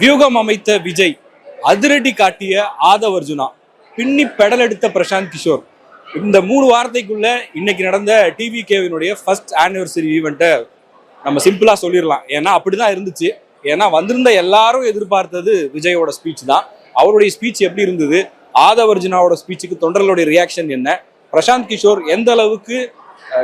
வியூகம் அமைத்த விஜய் அதிரடி காட்டிய ஆதவ் அர்ஜுனா பின்னி பெடல் எடுத்த பிரசாந்த் கிஷோர். இந்த மூணு வாரத்தைக்குள்ள இன்னைக்கு நடந்த டிவி கேவினுடைய ஃபர்ஸ்ட் ஆனிவர்சரி ஈவெண்ட்டை நம்ம சிம்பிளா சொல்லிடலாம். ஏன்னா அப்படிதான் இருந்துச்சு. ஏன்னா வந்திருந்த எல்லாரும் எதிர்பார்த்தது விஜயோட ஸ்பீச் தான். அவருடைய ஸ்பீச் எப்படி இருந்தது? ஆதவ் அர்ஜுனாவோட ஸ்பீச்சுக்கு தொண்டர்களுடைய ரியாக்ஷன் என்ன? பிரசாந்த் கிஷோர் எந்த அளவுக்கு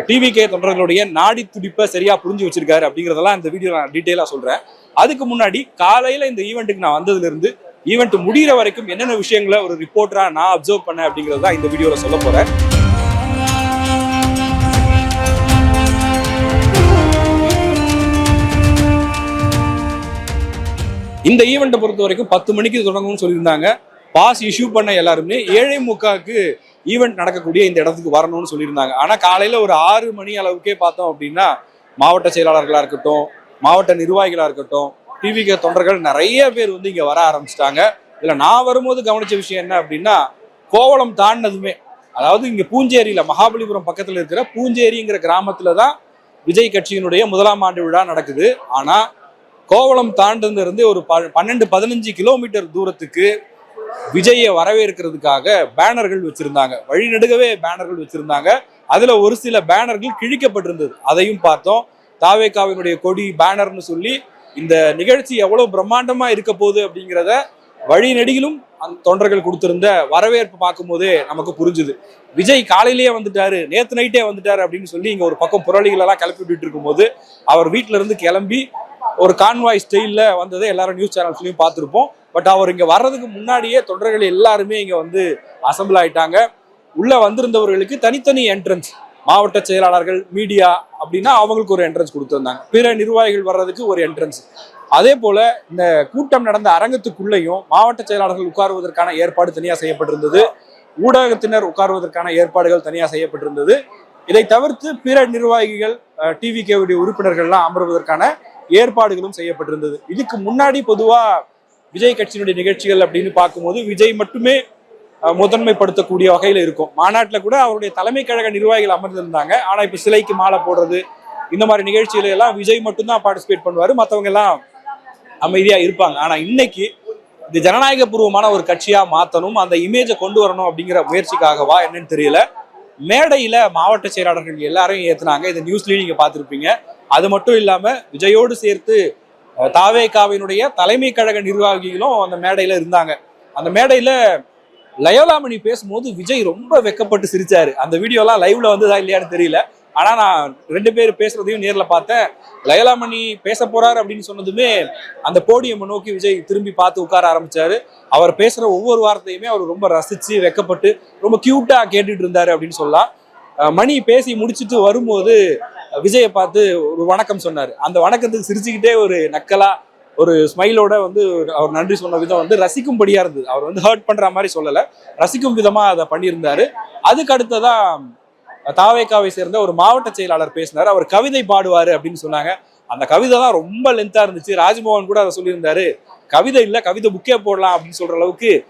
டிவி கே தொண்டர்களுடைய நாடி துடிப்பை சரியா புரிஞ்சு வச்சிருக்காரு அப்படிங்கிறதெல்லாம் இந்த வீடியோ நான் டீட்டெயிலாக சொல்றேன். அதுக்கு முன்னாடி காலையில இந்த ஈவெண்ட்டுக்கு நான் வந்ததுல இருந்து ஈவெண்ட் முடிகிற வரைக்கும் என்னென்ன விஷயங்களை ஒரு ரிப்போர்ட்டரா நான் அப்சர்வ் பண்ணேன் அப்படிங்கிறது தான் இந்த வீடியோவில் சொல்ல போறேன். இந்த ஈவெண்ட்டை பொறுத்த வரைக்கும் பத்து மணிக்கு தொடங்கும்னு சொல்லியிருந்தாங்க. பாஸ் இஷ்யூ பண்ண எல்லாருமே ஏழை முக்காக்கு ஈவெண்ட் நடக்கக்கூடிய இந்த இடத்துக்கு வரணும்னு சொல்லியிருந்தாங்க. ஆனால் காலையில் ஒரு ஆறு மணி அளவுக்கே பார்த்தோம் அப்படின்னா மாவட்ட செயலாளர்களாக இருக்கட்டும் மாவட்ட நிர்வாகிகளாக இருக்கட்டும் டிவிகே தொண்டர்கள் நிறைய பேர் வந்து இங்கே வர ஆரம்பிச்சிட்டாங்க. இதில் நான் வரும்போது கவனிச்ச விஷயம் என்ன அப்படின்னா கோவளம் தாண்டினதுமே அதாவது இங்கே பூஞ்சேரியில் மகாபலிபுரம் பக்கத்தில் இருக்கிற பூஞ்சேரிங்கிற கிராமத்தில் தான் விஜய் கட்சியினுடைய முதலாம் ஆண்டு விழா நடக்குது. ஆனால் கோவளம் தாண்டிலிருந்து இருந்து ஒரு ப- பன்னெண்டு பதினஞ்சு கிலோமீட்டர் தூரத்துக்கு விஜயை வரவேற்கிறதுக்காக பேனர்கள் வச்சிருந்தாங்க. வழிநடுகவே பேனர்கள் வச்சிருந்தாங்க. அதுல ஒரு சில பேனர்கள் கிழிக்கப்பட்டிருந்தது. அதையும் பார்த்தோம். தாவேக்காவினுடைய கொடி பேனர்னு சொல்லி இந்த நிகழ்ச்சி எவ்வளவு பிரம்மாண்டமா இருக்க போகுது அப்படிங்கிறத வழி அந்த தொண்டர்கள் கொடுத்திருந்த வரவேற்பு பார்க்கும்போதே நமக்கு புரிஞ்சுது. விஜய் காலையிலேயே வந்துட்டாரு நேத்து நைட்டே வந்துட்டாரு அப்படின்னு சொல்லி இங்க ஒரு பக்கம் புரளிகள் எல்லாம் கிளப்பி விட்டுட்டு இருக்கும்போது அவர் வீட்ல இருந்து கிளம்பி ஒரு கான்வாய் ஸ்டைலில் வந்ததை எல்லாரும் நியூஸ் சேனல்ஸ்லயும் பார்த்திருப்போம். பட் அவர் இங்கே வர்றதுக்கு முன்னாடியே தொண்டர்கள் எல்லாருமே இங்கே வந்து அசம்பிள் ஆயிட்டாங்க. உள்ளே வந்திருந்தவர்களுக்கு தனித்தனி என்ட்ரன்ஸ் மாவட்ட செயலாளர்கள் மீடியா அப்படின்னா அவங்களுக்கு ஒரு என்ட்ரன்ஸ் கொடுத்துருந்தாங்க. பிற நிர்வாகிகள் வர்றதுக்கு ஒரு என்ட்ரன்ஸ் அதே போல இந்த கூட்டம் நடந்த அரங்கத்துக்குள்ளேயும் மாவட்ட செயலாளர்கள் உட்காருவதற்கான ஏற்பாடு தனியாக செய்யப்பட்டிருந்தது. ஊடகத்தினர் உட்காருவதற்கான ஏற்பாடுகள் தனியாக செய்யப்பட்டிருந்தது. இதை தவிர்த்து பிற நிர்வாகிகள் டிவி கேவுடைய உறுப்பினர்கள்லாம் அமர்வதற்கான ஏற்பாடுகளும் செய்யப்பட்டிருந்தது. இதுக்கு முன்னாடி பொதுவாக விஜய் கட்சியினுடைய நிகழ்ச்சிகள் அப்படின்னு பார்க்கும்போது விஜய் மட்டுமே முதன்மைப்படுத்தக்கூடிய வகையில் இருக்கும். மாநாட்டில் கூட அவருடைய தலைமை கழக நிர்வாகிகள் அமர்ந்திருந்தாங்க. ஆனால் இப்போ சிலைக்கு மாலை போடுறது இந்த மாதிரி நிகழ்ச்சியில எல்லாம் விஜய் மட்டும்தான் பார்ட்டிசிபேட் பண்ணுவார். மற்றவங்க எல்லாம் அமைதியாக இருப்பாங்க. ஆனால் இன்னைக்கு இது ஜனநாயக பூர்வமான ஒரு கட்சியாக மாற்றணும் அந்த இமேஜை கொண்டு வரணும் அப்படிங்கிற முயற்சிக்காகவா என்னன்னு தெரியல. மேடையில் மாவட்ட செயலாளர்கள் எல்லாரையும் ஏற்றுனாங்க இந்த நியூஸ்லேயும் நீங்கள் பார்த்துருப்பீங்க. அது மட்டும் இல்லாமல் விஜயோடு சேர்த்து தாவேகாவினுடைய தலைமை கழக நிர்வாகிகளும் அந்த மேடையில் இருந்தாங்க. அந்த மேடையில் லயோலாமணி பேசும்போது விஜய் ரொம்ப வெக்கப்பட்டு சிரிச்சாரு. அந்த வீடியோலாம் லைவ்ல வந்ததா இல்லையான்னு தெரியல. ஆனா நான் ரெண்டு பேர் பேசுறதையும் நேர்ல பார்த்தேன். லயலாமணி பேச போறாரு அப்படின்னு சொன்னதுமே அந்த போடியம் நோக்கி விஜய் திரும்பி பார்த்து உட்கார ஆரம்பிச்சாரு. அவர் பேசுற ஒவ்வொரு வார்த்தையுமே அவர் ரொம்ப ரசிச்சு வெக்கப்பட்டு ரொம்ப கியூட்டா கேட்டுட்டு இருந்தாரு அப்படின்னு சொல்லலாம். மணி பேசி முடிச்சிட்டு வரும்போது விஜயை பார்த்து ஒரு வணக்கம் சொன்னார். அந்த வணக்கத்துக்கு சிரிச்சுக்கிட்டே ஒரு நக்கலா ஒரு ஸ்மைலோட வந்து அவர் நன்றி சொன்ன விதம் வந்து ரசிக்கும்படியா இருந்தது. அவர் வந்து ஹர்ட் பண்ற மாதிரி சொல்லல. ரசிக்கும் விதமா அதை பண்ணியிருந்தாரு. அதுக்கு அடுத்ததான் தாவேக்காவை சேர்ந்த ஒரு மாவட்ட செயலாளர் பேசினார். அவர் கவிதை பாடுவாரு அப்படின்னு சொன்னாங்க. அந்த கவிதை தான் ரொம்ப லென்த்தா இருந்துச்சு. ராஜ்மோகன் கூட அதை சொல்லியிருந்தாரு. கவிதை இல்ல கவிதை புக்கே போடலாம் அப்படின்னு சொல்ற அளவுக்கு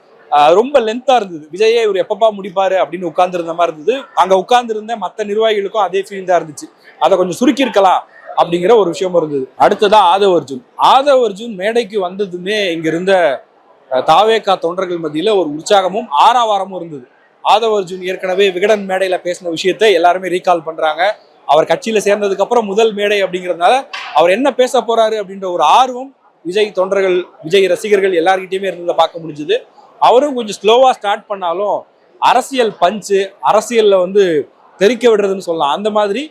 ரொம்ப லென்த்தா இருந்தது. விஜயே இவர் எப்பப்பா முடிப்பாரு அப்படின்னு உட்கார்ந்துருந்த மாதிரி இருந்தது. அங்க உட்காந்துருந்த மற்ற நிர்வாகிகளுக்கும் அதே ஃபீல் தான் இருந்துச்சு. அதை கொஞ்சம் சுருக்கி இருக்கலாம் அப்படிங்கிற ஒரு விஷயமும் இருந்தது. அடுத்ததா ஆதவ அர்ஜுன். ஆதவ அர்ஜுன் மேடைக்கு வந்ததுமே இங்க இருந்த தாவேக்கா தாவேகா தொண்டர்கள் மத்தியில ஒரு உற்சாகமும் ஆறாவாரமும் இருந்தது. ஆதவ அர்ஜுன் ஏற்கனவே விகடன் மேடையில பேசின விஷயத்தை எல்லாருமே ரீகால் பண்றாங்க. அவர் கட்சியில சேர்ந்ததுக்கு அப்புறம் முதல் மேடை அப்படிங்கிறதுனால அவர் என்ன பேச போறாரு அப்படின்ற ஒரு ஆர்வம் விஜய் தொண்டர்கள் விஜய் ரசிகர்கள் எல்லார்கிட்டயுமே இருந்ததை பார்க்க முடிஞ்சுது. அவரும் கொஞ்சம் ஸ்லோவாக ஸ்டார்ட் பண்ணாலும் அரசியல் பஞ்சு அரசியலில் வந்து தெறிக்க விடுறதுன்னு சொல்லலாம். அந்த மாதிரி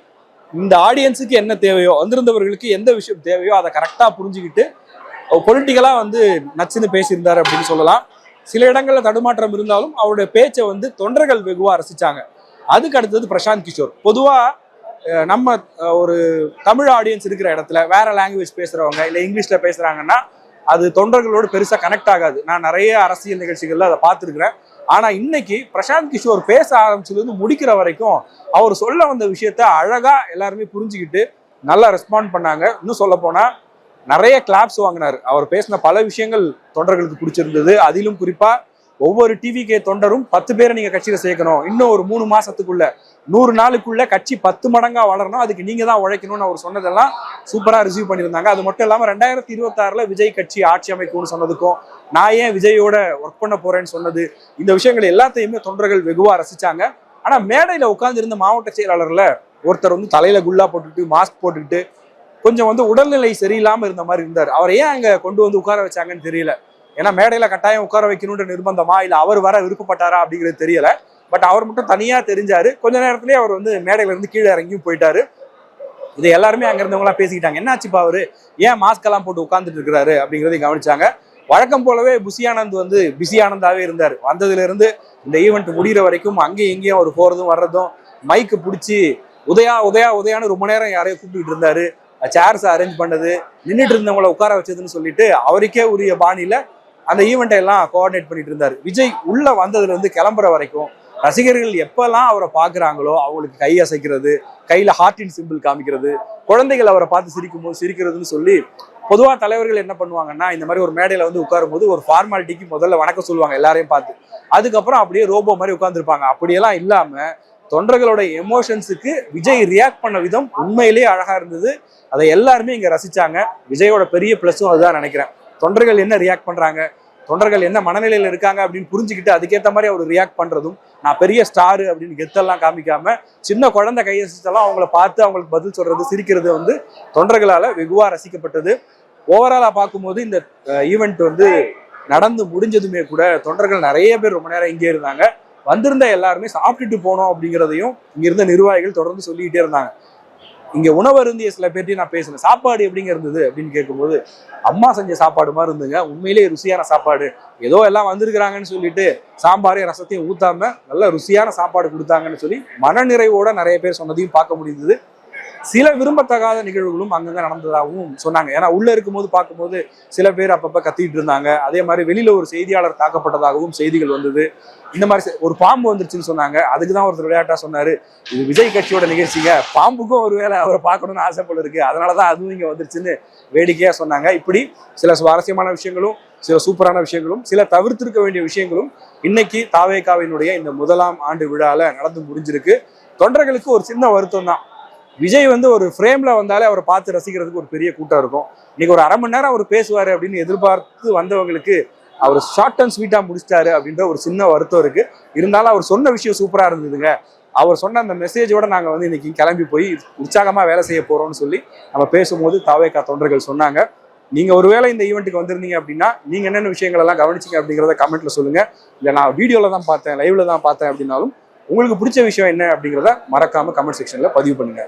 இந்த ஆடியன்ஸுக்கு என்ன தேவையோ வந்திருந்தவர்களுக்கு எந்த விஷயம் தேவையோ அதை கரெக்டாக புரிஞ்சுக்கிட்டு பொலிட்டிக்கலாக வந்து நச்சுன்னு பேசியிருந்தார் அப்படின்னு சொல்லலாம். சில இடங்களில் தடுமாற்றம் இருந்தாலும் அவருடைய பேச்சை வந்து தொண்டர்கள் வெகுவாக ரசித்தாங்க அதுக்கு அடுத்தது பிரசாந்த் கிஷோர். பொதுவாக நம்ம ஒரு தமிழ் ஆடியன்ஸ் இருக்கிற இடத்துல வேற லாங்குவேஜ் பேசுகிறவங்க இல்லை இங்கிலீஷில் பேசுகிறாங்கன்னா அது தொண்டர்களோடு பெருசாக கனெக்ட் ஆகாது. நான் நிறைய அரசியல் நிகழ்ச்சிகள்ல அதை பார்த்துருக்குறேன். ஆனால் இன்னைக்கு பிரசாந்த் கிஷோர் பேச ஆரம்பிச்சதுலேருந்து முடிக்கிற வரைக்கும் அவர் சொல்ல வந்த விஷயத்த அழகாக எல்லாருமே புரிஞ்சுக்கிட்டு நல்லா ரெஸ்பாண்ட் பண்ணாங்க. இன்னும் சொல்ல நிறைய கிளாப்ஸ் வாங்கினார். அவர் பேசின பல விஷயங்கள் தொண்டர்களுக்கு பிடிச்சிருந்தது. அதிலும் குறிப்பாக ஒவ்வொரு டிவிகே தொண்டரும் பத்து பேரை நீங்க கட்சியில சேர்க்கணும். இன்னும் ஒரு மூணு மாசத்துக்குள்ள நூறு நாளுக்குள்ள கட்சி பத்து மடங்கா வளரணும். அதுக்கு நீங்க தான் உழைக்கணும்னு அவர் சொன்னதெல்லாம் சூப்பரா ரிசீவ் பண்ணியிருந்தாங்க. அது மட்டும் இல்லாம ரெண்டாயிரத்தி இருபத்தாறுல விஜய் கட்சி ஆட்சி அமைக்கும்னு சொன்னதுக்கும் நான் ஏன் விஜயோட ஒர்க் பண்ண போறேன்னு சொன்னது இந்த விஷயங்கள் எல்லாத்தையுமே தொண்டர்கள் வெகுவா ரசிச்சாங்க. ஆனா மேடையில உட்கார்ந்து இருந்த மாவட்ட செயலாளர்ல ஒருத்தர் வந்து தலையில குல்லா போட்டுட்டு மாஸ்க் போட்டுக்கிட்டு கொஞ்சம் வந்து உடல்நிலை சரியில்லாம இருந்த மாதிரி இருந்தார். அவர் ஏன் அங்க கொண்டு வந்து உட்கார வச்சாங்கன்னு தெரியல. ஏன்னா மேடையில் கட்டாயம் உட்கார வைக்கணுன்ற நிர்பந்தமா இல்லை அவர் வர விருப்பப்பட்டாரா அப்படிங்கிறது தெரியல. பட் அவர் மட்டும் தனியாக தெரிஞ்சாரு. கொஞ்ச நேரத்துலேயே அவர் வந்து மேடையில இருந்து கீழே இறங்கியும் போயிட்டாரு. இது எல்லாருமே அங்க இருந்தவங்களாம் பேசிக்கிட்டாங்க. என்னாச்சுப்பா அவரு? ஏன் மாஸ்க் எல்லாம் போட்டு உட்காந்துட்டு இருக்கிறாரு அப்படிங்கிறதையும் கவனிச்சாங்க. வழக்கம் போலவே புசியானந்த் வந்து பிஸி ஆனந்தாவே இருந்தார். வந்ததுல இருந்து இந்த ஈவெண்ட் முடிகிற வரைக்கும் அங்கேயும் இங்கேயும் அவர் போறதும் வர்றதும் மைக்கு பிடிச்சி உதயா உதயா உதயான்னு ரொம்ப நேரம் யாரையும் கூப்பிட்டு இருந்தாரு. சேர்ஸ் அரேஞ்ச் பண்ணது. நின்றுட்டு இருந்தவங்கள உட்கார வச்சதுன்னு சொல்லிட்டு அவருக்கே உரிய பாணியில அந்த ஈவெண்ட்டை எல்லாம் கோஆர்டினேட் பண்ணிட்டு இருந்தார். விஜய் உள்ள வந்ததுல இருந்து கிளம்புற வரைக்கும் ரசிகர்கள் எப்பெல்லாம் அவரை பாக்குறாங்களோ அவங்களுக்கு கை அசைக்கிறது கையில ஹார்ட்டின் சிம்பிள் காமிக்கிறது குழந்தைகள் அவரை பார்த்து சிரிக்கும் போது சிரிக்கிறதுன்னு சொல்லி பொதுவா தலைவர்கள் என்ன பண்ணுவாங்கன்னா இந்த மாதிரி ஒரு மேடையில வந்து உட்காரும் போது ஒரு ஃபார்மாலிட்டிக்கு முதல்ல வணக்கம் சொல்லுவாங்க எல்லாரையும் பார்த்து. அதுக்கப்புறம் அப்படியே ரோபோ மாதிரி உட்கார்ந்துருப்பாங்க. அப்படியெல்லாம் இல்லாம தொண்டர்களோட எமோஷன்ஸுக்கு விஜய் ரியாக்ட் பண்ண விதம் உண்மையிலேயே அழகா இருந்தது. அதை எல்லாருமே இங்க ரசிச்சாங்க. விஜயோட பெரிய பிளஸும் அதுதான் நினைக்கிறேன். தொண்டர்கள் என்ன ரியாக்ட் பண்றாங்க? தொண்டர்கள் என்ன மனநிலையில் இருக்காங்க அப்படின்னு புரிஞ்சுக்கிட்டு அதுக்கேற்ற மாதிரி அவர் ரியாக்ட் பண்றதும் நான் பெரிய ஸ்டாரு அப்படின்னு கெத்தெல்லாம் காமிக்காம சின்ன குழந்தை கையெல்லாம் அவங்கள பார்த்து அவங்களுக்கு பதில் சொல்றது சிரிக்கிறது வந்து தொண்டர்களால் வெகுவாக ரசிக்கப்பட்டது. ஓவராலா பார்க்கும்போது இந்த ஈவெண்ட் வந்து நடந்து முடிஞ்சதுமே கூட தொண்டர்கள் நிறைய பேர் ரொம்ப நேரம் இங்கே இருந்தாங்க. வந்திருந்த எல்லாருமே சாப்பிட்டுட்டு போனோம் அப்படிங்கிறதையும் இங்கிருந்த நிர்வாகிகள் தொடர்ந்து சொல்லிக்கிட்டே இருந்தாங்க. இங்க உணவு அருந்திய சில பேர்ட்டையும் நான் பேசினேன் சாப்பாடு எப்படிங்க இருந்தது அப்படின்னு கேட்கும்போது அம்மா செஞ்ச சாப்பாடு மாதிரி இருந்துங்க. உண்மையிலேயே ருசியான சாப்பாடு. ஏதோ எல்லாம் வந்திருக்கிறாங்கன்னு சொல்லிட்டு சாம்பாரையும் ரசத்தையும் ஊத்தாம நல்ல ருசியான சாப்பாடு கொடுத்தாங்கன்னு சொல்லி மனநிறைவோட நிறைய பேர் சொன்னதையும் பார்க்க முடிந்தது. சில விரும்பத்தகாத நிகழ்வுகளும் அங்கங்க நடந்ததாகவும் சொன்னாங்க. ஏன்னா உள்ள இருக்கும்போது பார்க்கும்போது சில பேர் அப்பப்ப கத்திட்டு இருந்தாங்க. அதே மாதிரி வெளியில ஒரு செய்தியாளர் தாக்கப்பட்டதாகவும் செய்திகள் வந்தது. இந்த மாதிரி செ- ஒரு பாம்பு வந்துருச்சுன்னு சொன்னாங்க. அதுக்கு தான் ஒருத்தர் விளையாட்டா சொன்னாரு. இது விஜய் கட்சியோட நிகழ்ச்சிங்க. பாம்புக்கும் ஒருவேளை அவரை பார்க்கணும்னு ஆசை போல இருக்கு. அதனாலதான் அதுவும் இங்க வந்துருச்சுன்னு வேடிக்கையா சொன்னாங்க. இப்படி சில சுவாரஸ்யமான விஷயங்களும் சில சூப்பரான விஷயங்களும் சில தவிர்த்திருக்க வேண்டிய விஷயங்களும் இன்னைக்கு தாவேகாவினுடைய இந்த முதலாம் ஆண்டு விழால நடந்து முடிஞ்சிருக்கு. தொண்டர்களுக்கு ஒரு சின்ன வருத்தம் தான் விஜய் வந்து ஒரு ஃப்ரேம்ல வந்தாலே அவரை பார்த்து ரசிக்கிறதுக்கு ஒரு பெரிய கூட்டம் இருக்கும். இன்னைக்கு ஒரு அரை மணி நேரம் அவர் பேசுவார் அப்படின்னு எதிர்பார்த்து வந்தவங்களுக்கு அவர் ஷார்ட் அண்ட் ஸ்வீட்டா முடிச்சிட்டாரு அப்படின்ற ஒரு சின்ன வருத்தம் இருக்கு. இருந்தாலும் அவர் சொன்ன விஷயம் சூப்பரா இருந்ததுங்க. அவர் சொன்ன அந்த மெசேஜோட நாங்கள் வந்து இன்னைக்கு கிளம்பி போய் உற்சாகமாக வேலை செய்ய போறோம்னு சொல்லி நம்ம பேசும்போது தாவேக்கா தொண்டர்கள் சொன்னாங்க. நீங்க ஒருவேளை இந்த ஈவெண்ட்டுக்கு வந்திருந்தீங்க அப்படின்னா நீங்க என்னென்ன விஷயங்கள் எல்லாம் கவனிச்சிங்க அப்படிங்கிறத கமெண்ட்ல சொல்லுங்க. இல்லை நான் வீடியோல தான் பார்த்தேன் லைவ்ல தான் பார்த்தேன் அப்படின்னாலும் உங்களுக்கு பிடிச்ச விஷயம் என்ன அப்படிங்கிறத மறக்காம கமெண்ட் செக்ஷன்ல பதிவு பண்ணுங்க.